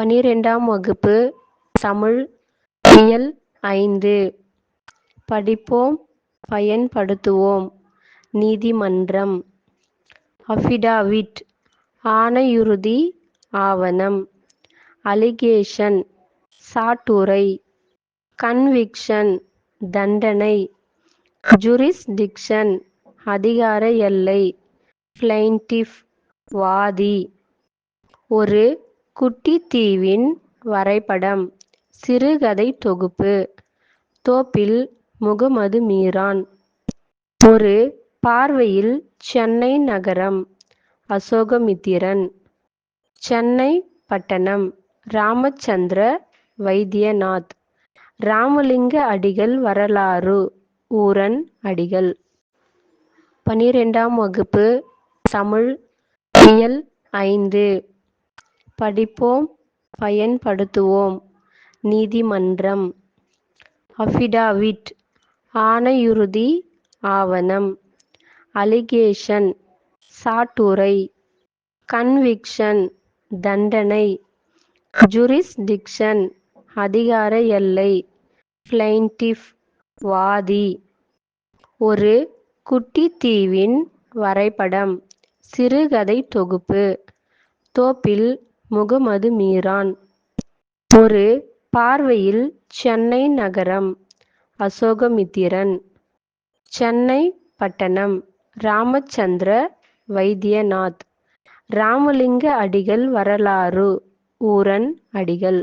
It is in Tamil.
பனிரெண்டாம் வகுப்பு தமிழ் இயல் ஐந்து. படிப்போம் பயன்படுத்துவோம். நீதிமன்றம். அஃபிடாவிட். ஆணையுறுதி ஆவணம். அலிகேஷன். சாட்டுரை. கன்விக்ஷன். தண்டனை. ஜுரிஸ்டிக்ஷன். அதிகார எல்லை. பிளைன்டிஃப் வாதி. ஒரு குட்டித்தீவின் வரைபடம் சிறுகதை தொகுப்பு. தோப்பில் முகமது மீரான். ஒரு பார்வையில் சென்னை நகரம் அசோகமித்திரன். சென்னை பட்டணம் ராமச்சந்திர வைத்தியநாத். ராமலிங்க அடிகள் வரலாறு ஊரன் அடிகள். பனிரெண்டாம் வகுப்பு தமிழ் இயல் ஐந்து. படிப்போம் பயன்படுத்துவோம். நீதிமன்றம். அஃபிடாவிட். ஆணையுறுதி ஆவணம். அலிகேஷன். சாட்டுரை. கன்விக்ஷன். தண்டனை. ஜுரிஸ்டிக்ஷன். அதிகார எல்லை. பிளைன்டிஃப் வாதி. ஒரு குட்டித்தீவின் வரைபடம். சிறுகதை தொகுப்பு. தோப்பில் முகமது மீரான். ஒரு பார்வையில் சென்னை நகரம் அசோகமித்திரன். சென்னை பட்டணம் ராமச்சந்திர வைத்தியநாத். ராமலிங்க அடிகள் வரலாறு ஊரன் அடிகள்.